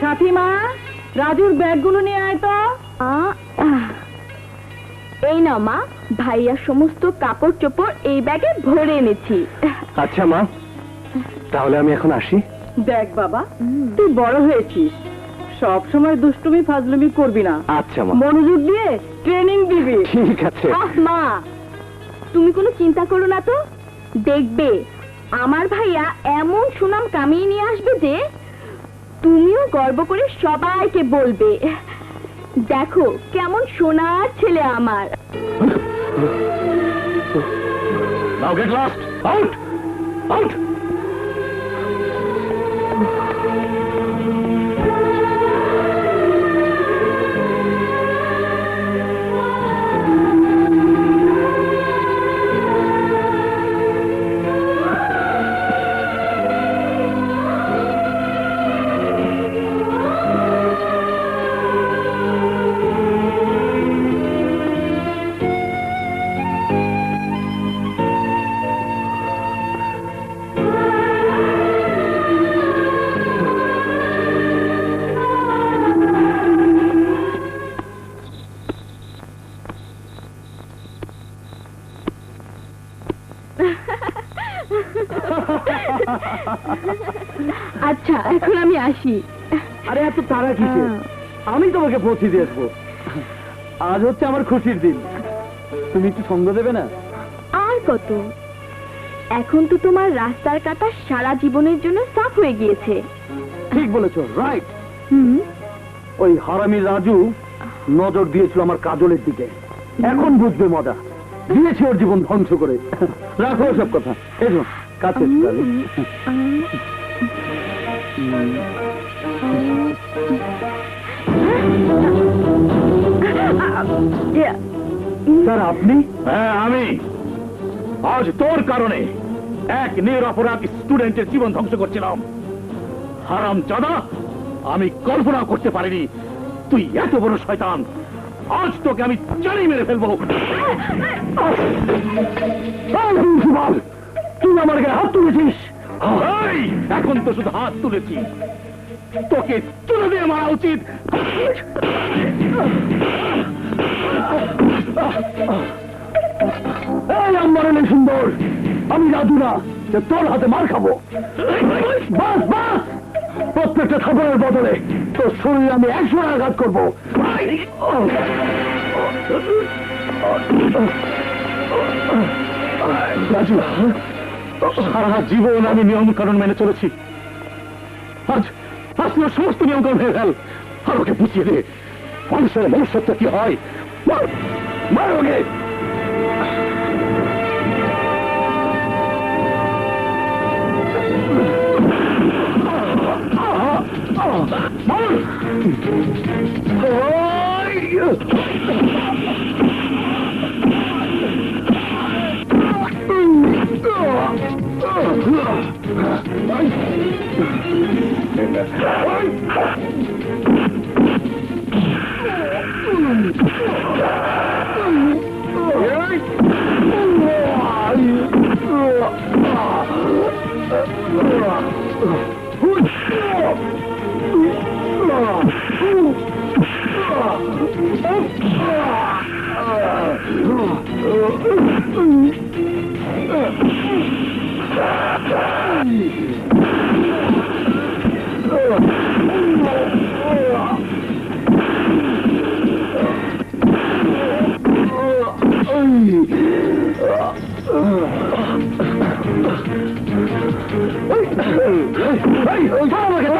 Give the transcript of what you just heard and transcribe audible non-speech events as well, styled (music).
সাথী রাজুর ব্যাগগুলো নিয়ে আয় তো। এই নাও মা ভাইয়া সমস্ত কাপড় চোপড় এই ব্যাগে ভরে এনেছি। আচ্ছা মা তাহলে আমি এখন আসি। দেখ বাবা তুই বড় হয়েছিস। সব সময় দুষ্টুমি ফাজলুমি করবি না। আচ্ছা মা। মনোযোগ দিয়ে ট্রেনিং দিবি। ঠিক আছে। মা তুমি কোনো চিন্তা করো না তো। দেখবে আমার ভাইয়া এমন সুনাম কামিয়ে নিয়ে আসবে যে তুমিও গর্ব করে সবাইকে বলবে দেখো, কেমন সোনার ছেলে আমার Now get lost! Out! Out (laughs) আচ্ছা এখন আমি আসি। আরে এত তারা কিসে? আমি তোমাকে পৌঁছে দিয়ে আসব। আজ হচ্ছে আমার খুশির দিন। তুমি একটু সঙ্গ দেবে না? আর কত? এখন তো তোমার রাস্তার কাটা সারা জীবনের জন্য সাফ হয়ে গিয়েছে। ঠিক বলেছ রাইট হুম। ওই হারামি রাজু নজর দিয়েছিল আমার কাজলের দিকে। এখন বুঝবে মজা। দিয়েছে ওর জীবন ধ্বংস করে। রাখো সব কথা। এসো। কাছে স্যার আপনি হ্যাঁ আমি আজ তোর কারণে এক নিরপরাধ স্টুডেন্টের জীবন ধ্বংস করছিলাম হারাম জাদা আমি কল্পনা করতে পারিনি তুই এত বড় শয়তান আজ তোকে আমি জানি মেরে ফেলব আমার গায়ে হাত তুলেছিস? এখন তো শুধু হাত তুলেছি। তোকে তুলে দিয়ে মারা উচিত। এই সুন্দর। আমি রাজু না যে তোর হাতে মার খাব। বাস বাস! প্রত্যেকটা খাবারের বদলে তোর শরীরে আমি একশো আঘাত করব। রাজু সারা জীবন আমি নিয়ম কানুন মেনে চলেছি। আজ তোর সমস্ত নিয়ম কানুন হয়ে গেল আর ওকে বুঝিয়ে দে, মানুষের মনুষ্যত্ব কি হয়? মার মার ওকে! Oh! Oh,